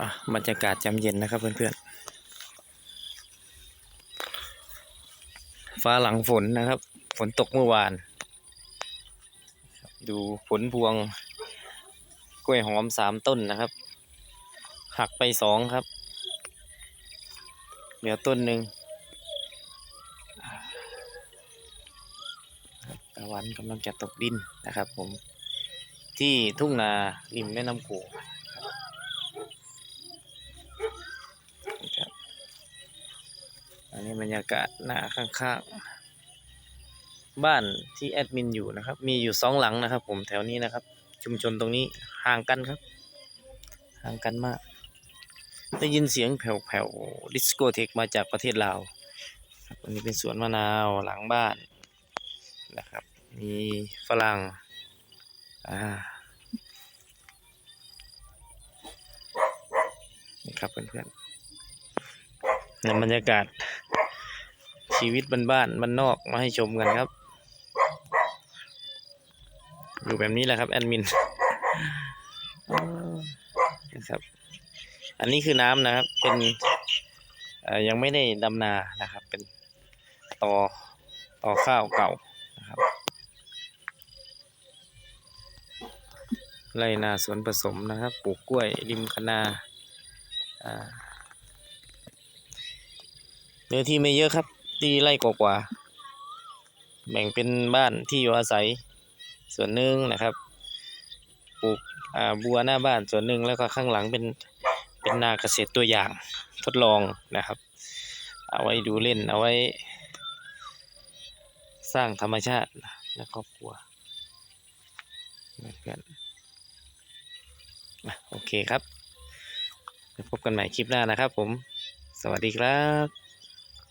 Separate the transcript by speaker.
Speaker 1: อะบรรยากาศจำเย็นนะครับเพื่อนๆ ฟ้าหลังฝนนะครับ ฝนตกเมื่อวาน ดูผลพวง กล้วยหอมสามต้นนะครับ หักไปสองครับ เหลือต้นหนึ่งตะวันกำลังจะตกดินนะครับผม ที่ทุ่งนาริมแม่น้ำโขงครับอั นนี้บรรยากาศหน้าข้างๆ บ้านที่แอดมินอยู่นะครับ มีอยู่สองหลังนะครับ ผมแถวนี้นะครับ ชุมชนตรงนี้ห่างกันครับ ห่างกันมาก ได้ยินเสียงแผ่วๆดิสโกเทกมาจากประเทศลาวอันนี้เป็นสวนมะนาวหลังบ้านนะครับ มีฝรั่งอ่านี่ครับเพื่อนๆในบรรยากาศ ชีวิตบ้านๆบ้านนอกมาให้ชมกันครับ อยู่แบบนี้แหละครับแอดมินอ๋อนะครับ อันนี้คือน้ำนะครับ เป็นเอ่อยังไม่ได้ดำนานะครับ เป็นตอตอข้าวเก่านะครับไรนาสวนผสมนะครับ ปลูกกล้วยริมคะนาอ่าเนื้อที่ไม่เยอะครับ ที่ไร่กว่าๆแบ่งเป็นบ้านที่อยู่อาศัยส่วนหนึ่งนะครับปลูกอ่าบัวหน้าบ้านส่วนหนึ่งแล้วก็ข้างหลังเป็นเป็นนาเกษตรตัวอย่างทดลองนะครับ เอาไว้ดูเล่นเอาไว้ สร้างธรรมชาติและครอบครัวเพื่อนๆอะโอเคครับพบกันใหม่คลิปหน้านะครับผม สวัสดีครับ